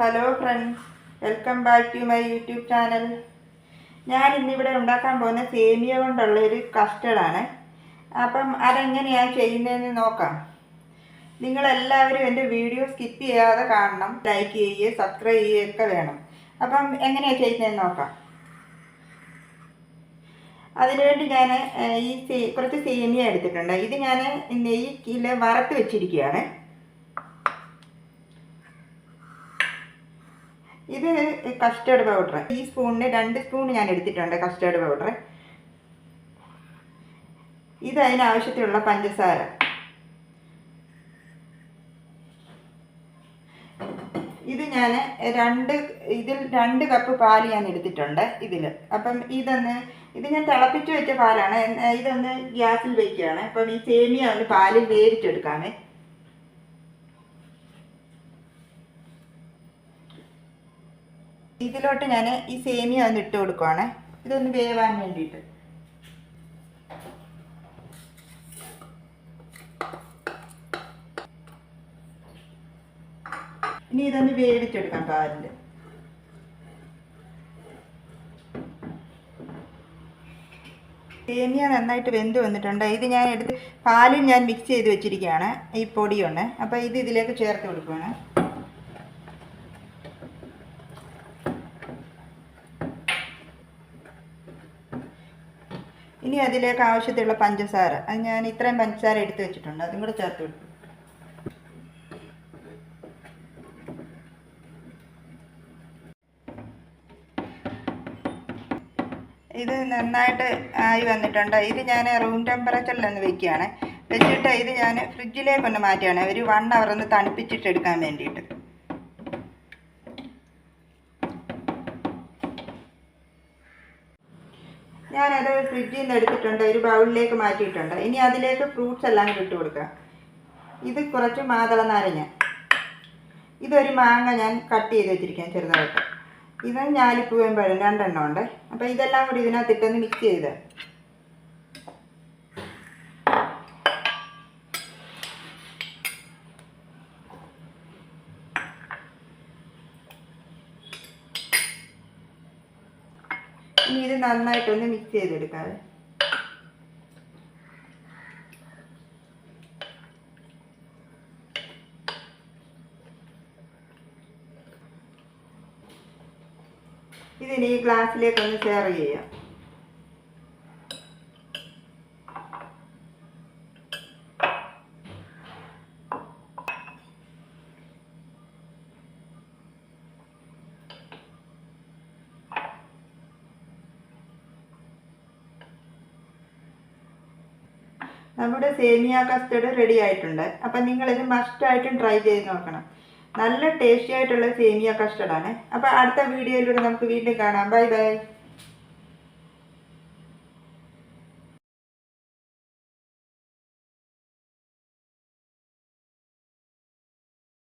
Hello friends welcome back to my YouTube channel ഞാൻ ഇന്നിവിടെ ഉണ്ടാക്കാൻ പോകുന്ന സേമിയ കൊണ്ടുള്ള ഒരു കസ്റ്റർഡാണ് അപ്പം അതെങ്ങനെയാണ് ചെയ്യുന്നതെന്ന് നോക്കാം. നിങ്ങളെല്ലാവരും എന്റെ വീഡിയോ സ്കിപ്പ് ചെയ്യാതെ കാണണം ലൈക്ക് ചെയ്യുക സബ്സ്ക്രൈബ് ചെയ്യുകയൊക്കെ വേണം. അപ്പം എങ്ങനെയാണ് ചെയ്യുന്നതെന്ന് നോക്കാം. അതിനുവേണ്ടി ഞാൻ ഈ കുറച്ച് സേമിയ എടുത്തിട്ടുണ്ട്. ഇത് ഞാൻ നെയ്യിൽ വറുത്ത് വെച്ചിരിക്കുകയാണ്. ഇത് കസ്റ്റേർഡ് പൗഡർ ഈ സ്പൂണിന് രണ്ട് സ്പൂൺ ഞാൻ എടുത്തിട്ടുണ്ട് കസ്റ്റേർഡ് പൗഡർ ഇത് അതിനാവശ്യത്തിലുള്ള പഞ്ചസാര. ഇത് ഞാൻ രണ്ട് ഇതിൽ രണ്ട് കപ്പ് പാൽ ഞാൻ എടുത്തിട്ടുണ്ട് ഇതിൽ അപ്പം ഇതൊന്ന് ഇത് ഞാൻ തിളപ്പിച്ച് വെച്ച പാലാണ്. ഇതൊന്ന് ഗ്യാസിൽ വെക്കുകയാണ്. അപ്പം ഈ സേമിയ ഒന്ന് പാലിൽ വേവിച്ചെടുക്കാമേ. ഇതിലോട്ട് ഞാൻ ഈ സേമിയ ഒന്ന് ഇട്ട് കൊടുക്കുവാണ്. ഇതൊന്ന് വേവാൻ വേണ്ടിയിട്ട് ഇനി ഇതൊന്ന് വേവിച്ചെടുക്കാം പാലിൽ സേമിയ നന്നായിട്ട് വെന്ത് വന്നിട്ടുണ്ട്. ഇത് ഞാൻ എടുത്ത് പാലും ഞാൻ മിക്സ് ചെയ്ത് വെച്ചിരിക്കുകയാണ്. ഈ പൊടിയൊന്ന്. അപ്പോൾ ഇത് ഇതിലേക്ക് ചേർത്ത് കൊടുക്കുകയാണ് ഇനി അതിലേക്ക് ആവശ്യത്തിലുള്ള പഞ്ചസാര. അത് ഞാൻ ഇത്രയും പഞ്ചസാര എടുത്തു വെച്ചിട്ടുണ്ട്. അതും കൂടെ ചേർത്ത് കൊടുക്കും. ഇത് നന്നായിട്ട് ആയി വന്നിട്ടുണ്ട്. ഇത് ഞാൻ റൂം ടെമ്പറേച്ചറിൽ ഒന്ന് വെക്കുകയാണ്. വെച്ചിട്ട് ഇത് ഞാൻ ഫ്രിഡ്ജിലേക്ക് ഒന്ന് മാറ്റുകയാണ്. ഒരു വൺ അവർ ഒന്ന് തണുപ്പിച്ചിട്ട് എടുക്കാൻ വേണ്ടിയിട്ട്. ഞാനത് ഫ്രിഡ്ജിൽ നിന്ന് എടുത്തിട്ടുണ്ട് ഒരു ബൗളിലേക്ക് മാറ്റിയിട്ടുണ്ട്. ഇനി അതിലേക്ക് ഫ്രൂട്ട്സ് എല്ലാം ഇട്ട് കൊടുക്കാം. ഇത് കുറച്ച് മാതള നാരങ്ങ. ഇതൊരു മാങ്ങ ഞാൻ കട്ട് ചെയ്ത് വെച്ചിരിക്കാം ചെറുതായിട്ട്. ഇത് ഞാലിപ്പൂവൻ പഴം രണ്ടെണ്ണം ഉണ്ട്. അപ്പോൾ ഇതെല്ലാം കൂടി ഇതിനകത്തിട്ടൊന്ന് മിക്സ് ചെയ്ത്. ഇനി ഇത് നന്നായിട്ടൊന്ന് മിക്സ് ഇതിന് ഈ ഗ്ലാസ്സിലേക്ക് ഒന്ന് ഷെയർ ചെയ്യാം. നമ്മുടെ സേമിയ കസ്റ്റർഡ് റെഡി ആയിട്ടുണ്ട്. അപ്പം നിങ്ങളിത് മസ്റ്റായിട്ടും ട്രൈ ചെയ്ത് നോക്കണം. നല്ല ടേസ്റ്റി ആയിട്ടുള്ള സേമിയ കസ്റ്റർഡാണ് അപ്പോൾ അടുത്ത വീഡിയോയിലൂടെ നമുക്ക് വീണ്ടും കാണാം. Bye bye